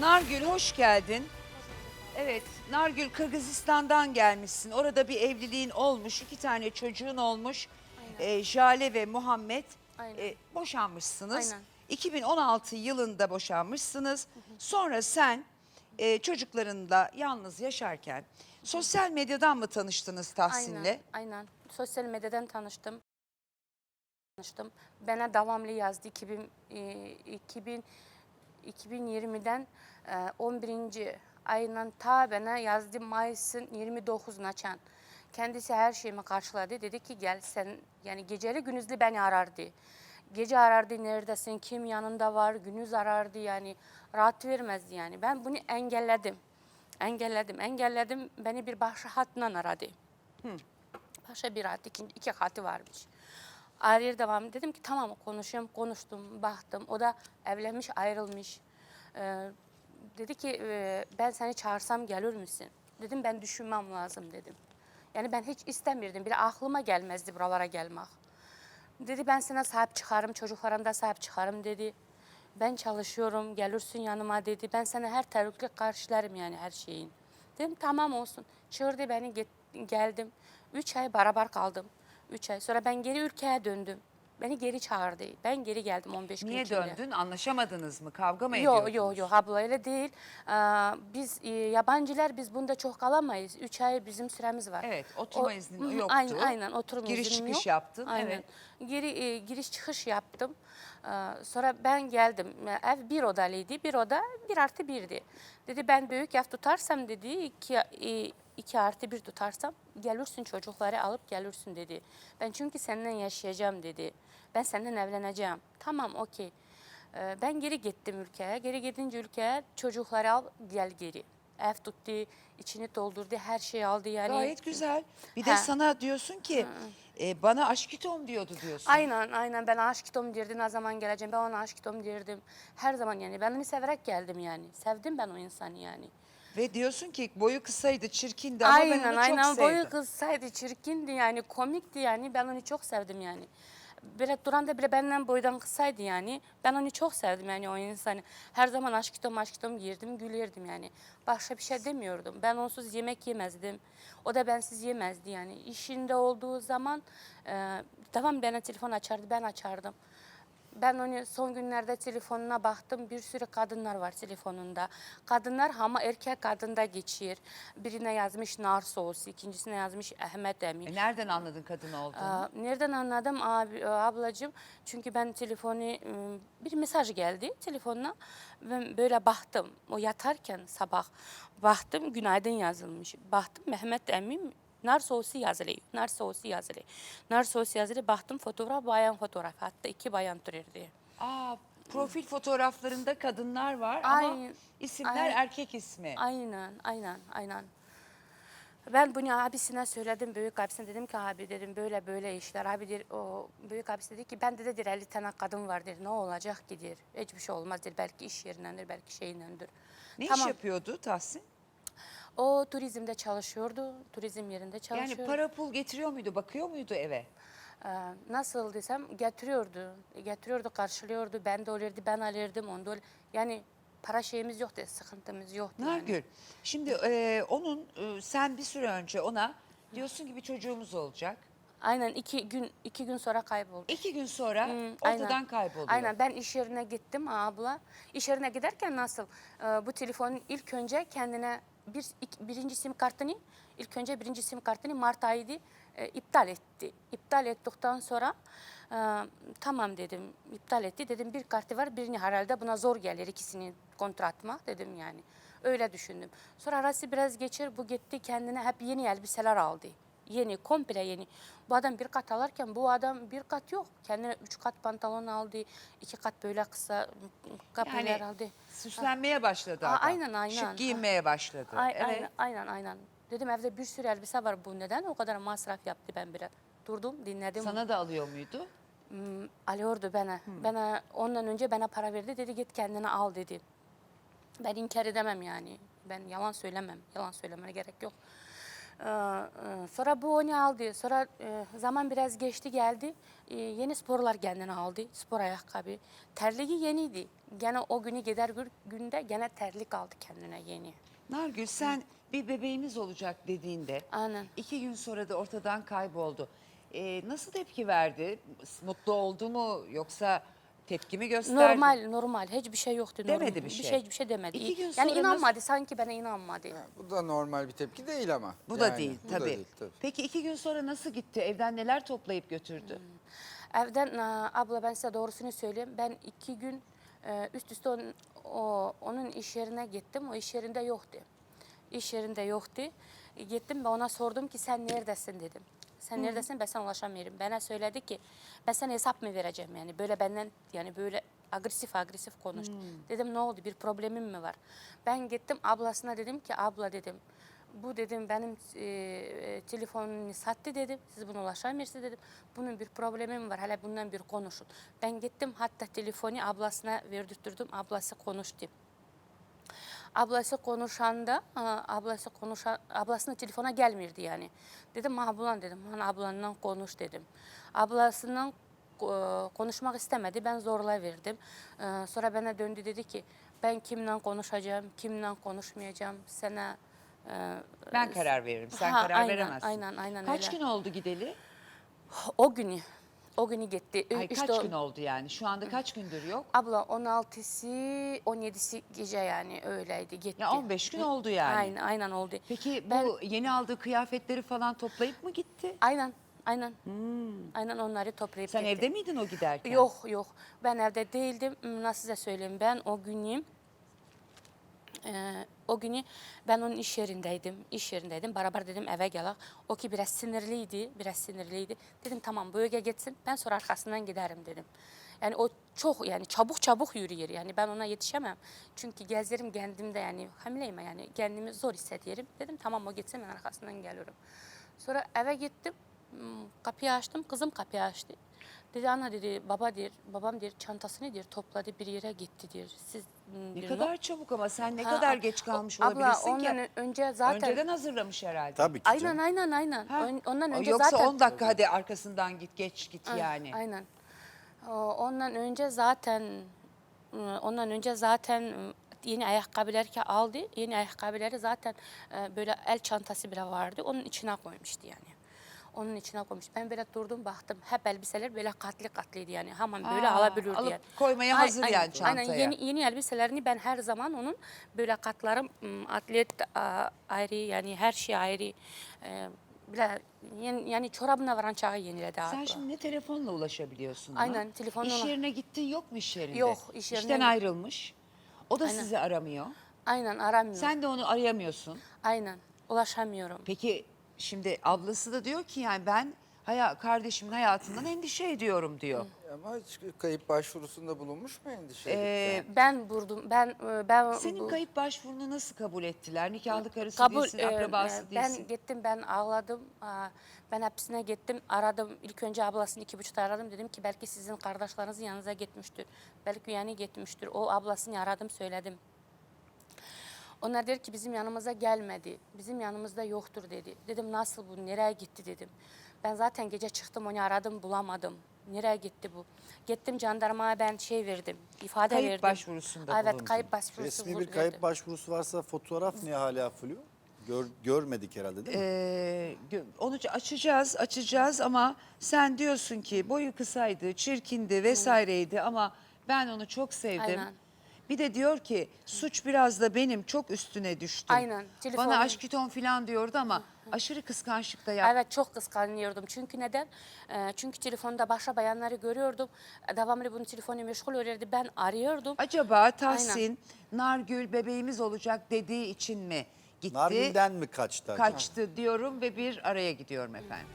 Nargül hoş geldin. Evet, Nargül Kırgızistan'dan gelmişsin. Orada bir evliliğin olmuş, iki tane çocuğun olmuş. Ee, Jale ve Muhammed Aynen. e, boşanmışsınız. Aynen. 2016 yılında boşanmışsınız. Sonra sen e, çocuklarınla yalnız yaşarken sosyal medyadan mı tanıştınız Tahsin'le? Aynen, aynen. Sosyal medyadan tanıştım. Tanıştım. Bana devamlı yazdı 2000, e, 2000 2020'den e, 11. ayından ta bana yazdı Mayıs'ın 29'una çan. Kendisi her şeyimi karşıladı. Dedi ki gel sen yani geceli gündüzlü beni arardı. Gece arardı neredesin, kim yanında var, gündüz arardı yani rahat vermezdi yani. Ben bunu engelledim. Engelledim, engelledim. Beni bir başka hatla aradı. Başka bir hat, iki, iki hatı varmış. Araya devam dedim ki tamam konuşuyorum, konuştum, baktım. O da evlenmiş, ayrılmış. Ee, dedi ki e, ben seni çağırsam gelir misin? Dedim ben düşünmem lazım dedim. Yani ben hiç istemirdim. Bir aklıma gelmezdi buralara gelmek. Dedi ben sana sahip çıkarım, çocuklarına da sahip çıkarım dedi. Ben çalışıyorum, gelirsin yanıma dedi. Ben sana her tehlike karşılarım yani her şeyin. Dedim tamam olsun. Çağırdı beni geldim. Üç ay beraber kaldım. Üç ay. Sonra ben geri ülkeye döndüm. Beni geri çağırdı. Ben geri geldim 15 gün Niye içinde. döndün? Anlaşamadınız mı? Kavga mı ediyordunuz? Yok yok yok abla öyle değil. Ee, biz e, yabancılar biz bunda çok kalamayız. Üç ay bizim süremiz var. Evet, oturma O- izni Hı hı, yoktu. Aynen, aynen oturma Giriş iznim çıkış yok. yaptın, Aynen. evet. Giri, e, giriş çıkış yaptım. Ee, sonra ben geldim. Ev bir odalıydı. Bir oda bir artı birdi. Dedi ben büyük ev tutarsam dedi iki, e, iki artı bir tutarsam gelirsin çocukları alıp gelirsin dedi. Ben çünkü seninle yaşayacağım dedi. Ben seninle evleneceğim. Tamam okey. Ee, Ben geri gittim ülkeye. Geri gidince ülkeye çocukları al gel geri. Ev tuttu, içini doldurdu, her şeyi aldı yani. Gayet güzel. Bir de Ha. sana diyorsun ki e, bana aşkitom diyordu diyorsun. Aynen aynen ben aşkım derdi ne zaman geleceğim ben ona aşkım derdim. Her zaman yani ben onu severek geldim yani. Sevdim ben o insanı yani. Ve diyorsun ki boyu kısaydı, çirkindi ama ben aynen onu çok aynen sevdim. boyu kızsaydı çirkindi yani komikti yani ben onu çok sevdim yani. Böyle duran da bile benden boydan kısaydı yani. Ben onu çok sevdim yani o insanı. Her zaman aşkım aşkım girdim gülürdüm yani. Başka bir şey demiyordum. Ben onsuz yemek yemezdim. O da bensiz yemezdi yani. İşinde olduğu zaman e, tamam bana telefon açardı ben açardım. Ben onu son günlerde telefonuna baktım. Bir sürü kadınlar var telefonunda. Kadınlar ama erkek kadında geçiyor. Birine yazmış nar sosu, ikincisine yazmış Ahmet Emin. E, nereden anladın kadın olduğunu? Aa, Nereden anladım abi, e, ablacığım? Çünkü ben telefonu ım, bir mesaj geldi telefonuna. Ben böyle baktım. O yatarken sabah baktım günaydın yazılmış. Baktım Mehmet Emin nar sosu yazılı. Nar sosu yazılı. Nar sosu yazılı. Baktım fotoğraf bayan fotoğraf. Hatta iki bayan duruyordu. Aa, profil fotoğraflarında kadınlar var ama Aynen, isimler aynen. erkek ismi. Aynen, aynen, aynen. Ben bunu abisine söyledim, büyük abisine dedim ki abi dedim böyle böyle işler. Abi der, o büyük abisi dedi ki ben de dedi 50 tane kadın var der. Ne olacak ki der. Hiçbir şey olmaz der. Belki iş yerindendir, belki şeyindendir. Ne iş Tamam. yapıyordu Tahsin? O turizmde çalışıyordu, turizm yerinde çalışıyordu. Yani para pul getiriyor muydu, bakıyor muydu eve? Ee, nasıl desem getiriyordu, getiriyordu, karşılıyordu. Ben de olurdu, ben alırdım, onu da ol- Yani para şeyimiz yoktu, sıkıntımız yoktu. yani. Nargül, şimdi e, onun, e, sen bir süre önce ona diyorsun ki bir çocuğumuz olacak. Aynen iki gün iki gün sonra kayboldu. İki gün sonra Hmm, ortadan aynen. kayboluyor. Aynen ben iş yerine gittim abla. İş yerine giderken nasıl e, bu telefonun ilk önce kendine bir ik- birinci sim kartını ilk önce birinci sim kartını Mart ayıydı e, iptal etti. İptal ettikten sonra e, tamam dedim iptal etti dedim bir kartı var birini herhalde buna zor gelir ikisini kontratma dedim yani. Öyle düşündüm. Sonra arası biraz geçir bu gitti kendine hep yeni elbiseler aldı. Yeni, komple yeni. Bu adam bir kat alırken bu adam bir kat yok. Kendine üç kat pantolon aldı, iki kat böyle kısa kapılar Yani aldı. süslenmeye başladı Aa, adam. aynen, aynen. Şık giyinmeye başladı. Ay- evet. Aynen, aynen, aynen. Dedim evde bir sürü elbise var bu neden o kadar masraf yaptı ben bile. Durdum, dinledim. Sana da alıyor muydu? Hmm, alıyordu bana. Bana ondan önce bana para verdi dedi git kendine al dedi. Ben inkar edemem yani. Ben yalan söylemem. Yalan söylemene gerek yok. Ee, e, Sonra bu onu aldı. Sonra e, zaman biraz geçti geldi. E, Yeni sporlar kendine aldı. Spor ayakkabı. Terliği yeniydi. Gene o günü gider gü- günde gene terlik aldı kendine yeni. Nargül sen bir bebeğimiz olacak dediğinde Aynen. iki gün sonra da ortadan kayboldu. Ee, nasıl tepki verdi? Mutlu oldu mu yoksa tepki mi gösterdi? Normal normal hiçbir şey yoktu. Demedi normal. bir Bir şey. şey bir şey demedi. İki gün yani sonra inanmadı sanki bana inanmadı. Ha, bu da normal bir tepki değil ama. Bu da Yani, değil bu da tabii. değil, tabii. Peki iki gün sonra nasıl gitti? Evden neler toplayıp götürdü? Evden e, abla ben size doğrusunu söyleyeyim. Ben iki gün e, üst üste onun, o, onun iş yerine gittim. O iş yerinde yoktu. İş yerinde yoktu. E, Gittim ve ona sordum ki sen neredesin dedim. Sen neredesin ben sana ulaşamıyorum. Bana söyledi ki ben sana hesap mı vereceğim yani böyle benden yani böyle agresif agresif konuştu. Dedim ne oldu bir problemim mi var? Ben gittim ablasına dedim ki abla dedim bu dedim benim e, telefonumu sattı dedim. Siz buna ulaşamıyorsunuz dedim. Bunun bir problemim var. Hele bundan bir konuşun. Ben gittim hatta telefonu ablasına verdirttirdim. Ablası konuştu. Ablası konuşanda, ablası konuşan, ablasının telefona gelmirdi yani. Dedim ablan dedim, hani ablanla konuş dedim. Ablasından e, konuşmak istemedi, ben zorla verdim. Ee, sonra bana döndü dedi ki, ben kimle konuşacağım, kimle konuşmayacağım, sana... e, Ben karar veririm. Sen Ha, karar aynen, veremezsin. aynen, aynen Kaç öyle. gün oldu gideli? O günü, o günü gitti. Ay, kaç o- gün oldu yani? Şu anda kaç gündür yok? Abla 16'sı, 17'si gece yani öyleydi, gitti. Ya 15 gün oldu yani. Aynen, aynen oldu. Peki bu Ben- yeni aldığı kıyafetleri falan toplayıp mı gitti? Aynen, aynen. Aynen onları toplayıp Hmm. Sen gitti. evde miydin o giderken? Yok yok ben evde değildim. Hmm, Nasıl size söyleyeyim ben o günü e, o günü ben onun iş yerindeydim. iş yerindeydim. Beraber dedim eve gel. O ki biraz sinirliydi. Biraz sinirliydi. Dedim tamam bu öge gitsin. Ben sonra arkasından giderim dedim. Yani o çok yani çabuk çabuk yürüyor. Yani ben ona yetişemem. Çünkü gezerim kendimde yani hamileyim yani kendimi zor hissediyorum. Dedim tamam o gitsin ben arkasından geliyorum. Sonra eve gittim. Hmm, Kapıyı açtım. Kızım kapıyı açtı. Dedi ana dedi baba der babam der çantasını der topladı bir yere gitti der. Siz Ne bir kadar çabuk ama sen ne Ha, kadar geç kalmış abla, olabilirsin ondan ki? önce zaten Önceden hazırlamış herhalde. Tabii ki aynen canım. aynen aynen. Ha? Ön- Ondan önce Yoksa zaten 10 dakika hadi arkasından git geç git Ah, yani. Aynen. O, Ondan önce zaten ıı, ondan önce zaten ıı, yeni ayakkabılar ki aldı. Yeni ayakkabıları zaten e, böyle el çantası bile vardı. Onun içine koymuştu yani. Onun içine koymuş. Ben böyle durdum baktım. Hep elbiseler böyle katlı katlıydı yani. Hemen böyle Aa, alabilirdi alıp yani. koymaya Ay- hazır aynen, yani çantaya. Aynen yeni, yeni elbiselerini ben her zaman onun böyle katlarım ım, atlet ayrı yani her şey ayrı. E, bile, yani, yani çorabına varan çağı yeniledi Sen abla. şimdi ne telefonla ulaşabiliyorsun ona? Aynen, telefonla İş yerine gittin yok mu iş yerinde? Yok, iş İşten yerine- ayrılmış. O da Aynen. sizi aramıyor. Aynen aramıyor. Sen de onu arayamıyorsun. Aynen ulaşamıyorum. Peki şimdi ablası da diyor ki yani ben haya, kardeşimin hayatından endişe ediyorum diyor. Ama hiç kayıp başvurusunda bulunmuş mu endişe? Ee? Ben vurdum. Ben e, ben Senin bu- kayıp başvurunu nasıl kabul ettiler? Nikahlı karısı kabul değilsin, e, akrabası e, değilsin. Ben gittim ben ağladım. Aa, Ben hapsine gittim. Aradım. İlk önce ablasını iki buçukta aradım. Dedim ki belki sizin kardeşlerinizin yanınıza gitmiştir. Belki yani gitmiştir. O ablasını aradım söyledim. Onlar der ki bizim yanımıza gelmedi. Bizim yanımızda yoktur dedi. Dedim nasıl bu? Nereye gitti dedim. Ben zaten gece çıktım onu aradım bulamadım. Nereye gitti bu? Gittim jandarmaya ben şey verdim. ifade Kayıp verdim. başvurusunda Evet bulundun. kayıp başvurusu Resmi bir kayıp verdim. başvurusu varsa fotoğraf niye hala flu? Gör, görmedik herhalde değil mi? Ee, onu açacağız, açacağız ama sen diyorsun ki boyu kısaydı, çirkindi vesaireydi ama ben onu çok sevdim. Aynen. Bir de diyor ki suç biraz da benim çok üstüne düştüm. Aynen, telefon- Bana aşk kiton falan diyordu ama aşırı kıskançlık da yaptı. Evet çok kıskanıyordum. Çünkü neden? Ee, çünkü telefonda başka bayanları görüyordum. Devamlı bunun telefonu meşgul oluyordu. Ben arıyordum. Acaba Tahsin, Nargül bebeğimiz olacak dediği için mi gitti? Nargil'den mi kaçtı acaba? Kaçtı diyorum ve bir araya gidiyorum efendim.